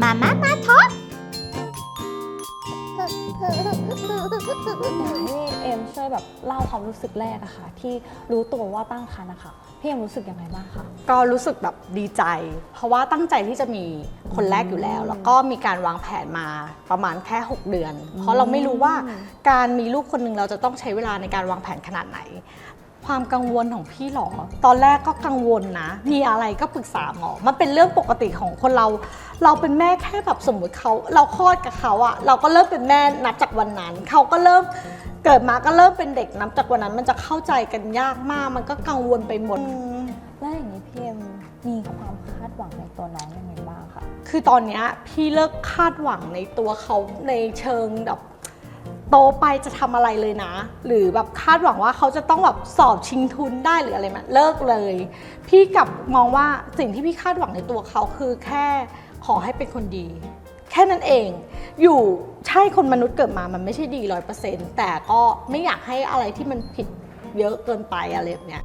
มาม่ามาท็อปให้เอ็มช่วยแบบเล่าความรู้สึกแรกอะค่ะ ที่รู้ตัวว่าตั้งครรภ์นะคะพี่เอ็มรู้สึกยังไงบ้างคะ ก็รู้สึกแบบดีใจ เพราะว่าตั้งใจที่จะมีคนแรกอยู่แล้ว แล้วก็มีการวางแผนมาประมาณแค่ 6 เดือน เพราะเราไม่รู้ว่าการมีลูกคนหนึ่งเราจะต้องใช้เวลาในการวางแผนขนาดไหน ความกังวลของพี่หรอ ตอนแรกก็กังวลนะ มีอะไรก็ปรึกษาหมอ มันเป็นเรื่องปกติของคนเรา เราเป็นแม่แค่แบบสมมุติเขา เราคลอดกับเขาอะเราก็เริ่มเป็นแม่นับจากวันนั้น เขาก็เริ่มเกิดมาก็เริ่มเป็นเด็กนับจากวันนั้น มันจะเข้าใจกันยากมาก มันก็กังวลไปหมด แล้วอย่างนี้พี่เอ็มมีความคาดหวังในตัวน้องยังไงบ้างคะ คือตอนเนี้ยพี่เลิกคาดหวังในตัวเขาในเชิงแบบ โตไปจะทำอะไรเลยนะ หรือแบบคาดหวังว่าเขาจะต้องแบบสอบชิงทุนได้หรืออะไรมาเลิกเลย พี่กลับมองว่าสิ่งที่พี่คาดหวังในตัวเขาคือแค่ขอให้เป็นคนดี แค่นั้นเอง อยู่ใช่คนมนุษย์เกิดมามันไม่ใช่ดีร้อยเปอร์เซ็นต์แต่ก็ไม่อยากให้อะไรที่มันผิดเยอะเกินไปอะไรแบบเนี้ย